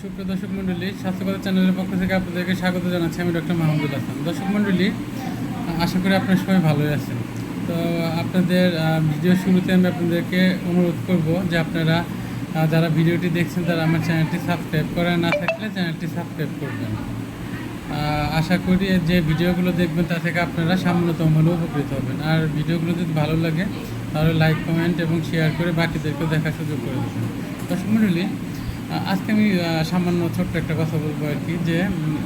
সুপ্রিয় দর্শক মণ্ডলী স্বাস্থ্যকতা চ্যানেলের পক্ষ থেকে আপনাদেরকে স্বাগত জানাচ্ছি আমি ডক্টর মাহমুদুল হাসান। দর্শক মণ্ডলী আশা করি আপনার সবাই ভালোই আছেন। তো আপনাদের ভিডিও শুরুতে আমি আপনাদেরকে অনুরোধ করব যে আপনারা যারা ভিডিওটি দেখছেন তারা আমার চ্যানেলটি সাবস্ক্রাইব করা না থাকলে চ্যানেলটি সাবস্ক্রাইব করবেন। আশা করি যে ভিডিওগুলো দেখবেন তা থেকে আপনারা সামান্যতম হলেও উপকৃত হবেন। আর ভিডিওগুলো যদি ভালো লাগে, তাহলে লাইক, কমেন্ট এবং শেয়ার করে বাকিদেরকেও দেখার সুযোগ করে দেবেন। দর্শক মণ্ডলী আজকে আমি সামান্য ছোট্ট একটা কথা বলব আর কি, যে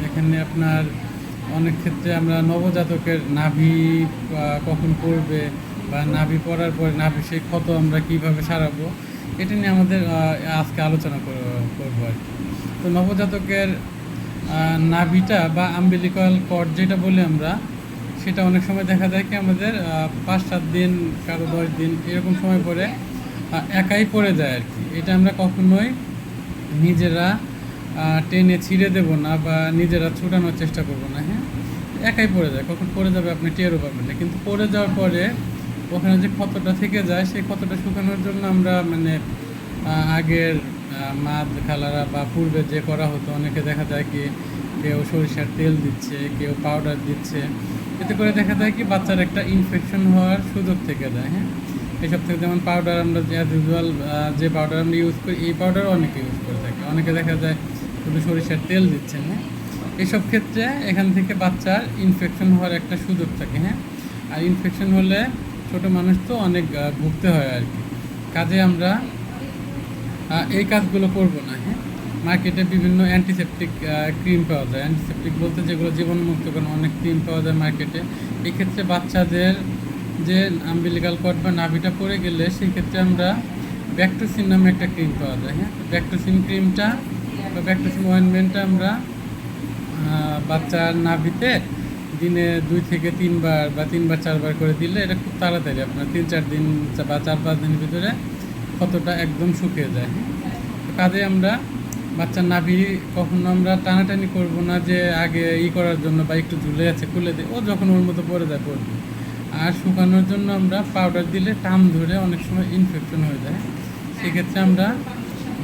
এখানে আপনার অনেক ক্ষেত্রে আমরা নবজাতকের নাভি কখন পড়বে বা নাভি পড়ার পরে নাভি সেই ক্ষত আমরা কীভাবে সারাবো, এটা নিয়ে আমাদের আজকে আলোচনা কর- করব আর কি। তো নবজাতকের নাভিটা বা আম্বিলিকাল কর্ড যেটা বলি আমরা, সেটা অনেক সময় দেখা যায় কি আমাদের পাঁচ সাত দিন, কারও দশ দিন এরকম সময় পরে একাই পড়ে যায় আর কি। এটা আমরা কখনোই নিজেরা টেনে ছিঁড়ে দেব না বা নিজেরা ছুটানোর চেষ্টা করব না হ্যাঁ? একাই পড়ে যায়, কখন পড়ে যাবে আপনি টেরও পাবেন না। কিন্তু পড়ে যাওয়ার পরে ওখানে যে ক্ষতটা থেকে যায়, সেই ক্ষতটা শুকানোর জন্য আমরা মানে আগের মাদ খালারা বা পূর্বে যে করা হতো, অনেকে দেখা যায় কি কেউ সরিষার তেল দিচ্ছে, কেউ পাউডার দিচ্ছে। এতে করে দেখা যায় কি বাচ্চার একটা ইনফেকশন হওয়ার সুযোগ থেকে যায় হ্যাঁ? এসব থেকে যেমন পাউডার আমরা যে ইউজুয়াল যে পাউডার আমরা ইউজ করি, এই পাউডারও অনেকে ইউজ করে থাকে। অনেকে দেখা যায় শুধু সরিষার তেল দিচ্ছেন হ্যাঁ? এসব ক্ষেত্রে এখান থেকে বাচ্চার ইনফেকশন হওয়ার একটা সুযোগ থাকে হ্যাঁ? আর ইনফেকশন হলে ছোট মানুষ তো অনেক ভুগতে হয় আর কি। কাজে আমরা এই কাজগুলো করব না হ্যাঁ? মার্কেটে বিভিন্ন অ্যান্টিসেপটিক ক্রিম পাওয়া যায়। অ্যান্টিসেপটিক বলতে যেগুলো জীবাণুমুক্ত করে অনেক ক্রিম পাওয়া যায় মার্কেটে এক্ষেত্রে বাচ্চাদের যে আম্বিলিকাল কট বা নাভিটা পড়ে গেলে সেই ক্ষেত্রে আমরা ব্যাকটোসিন নামে একটা ক্রিম পাওয়া যায় হ্যাঁ? ব্যাকটোসিন ক্রিমটা বা ব্যাকটোসিন অয়েনমেন্টটা আমরা বাচ্চার নাভিতে দিনে দুই থেকে তিনবার বা তিনবার চারবার করে দিলে এটা খুব তাড়াতাড়ি আপনার তিন চার দিন বা চার পাঁচ দিনের ভিতরে ক্ষতটা একদম শুকিয়ে যায় হ্যাঁ? কাজে আমরা বাচ্চার নাভি কখনো আমরা টানাটানি করব না যে আগে ই করার জন্য বা একটু ঝুলে আছে, খুলে দিই ও যখন ওর মতো পড়ে যায়, পড়বে। আর শুকানোর জন্য আমরা পাউডার দিলে টাম ধরে অনেক সময় ইনফেকশন হয়ে যায়। সেক্ষেত্রে আমরা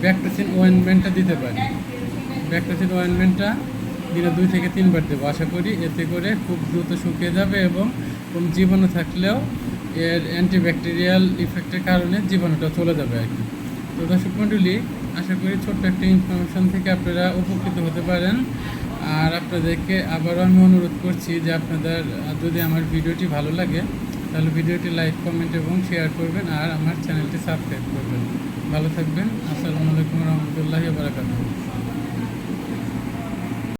ব্যাকটোসিন ওয়েনমেন্টটা দিতে পারি। ব্যাকটোসিন ওয়েনমেন্টটা দিনে দুই থেকে তিনবার দেবো। আশা করি এতে করে খুব দ্রুত শুকিয়ে যাবে এবং কোনো জীবাণু থাকলেও এর অ্যান্টিব্যাকটেরিয়াল ইফেক্টের কারণে জীবাণুটা চলে যাবে আর কি। তো দর্শক মণ্ডলী আশা করি ছোট্ট একটা ইনফরমেশন থেকে আপনারা উপকৃত হতে পারেন। আর আপনাদেরকে আবারও আমি অনুরোধ করছি যে আপনাদের যদি আমার ভিডিওটি ভালো লাগে, তাহলে ভিডিওটি লাইক, কমেন্ট এবং শেয়ার করবেন আর আমার চ্যানেলটি সাবস্ক্রাইব করবেন। ভালো থাকবেন। আসসালামু আলাইকুম রহমতুল্লাহি বারাকাতুহু।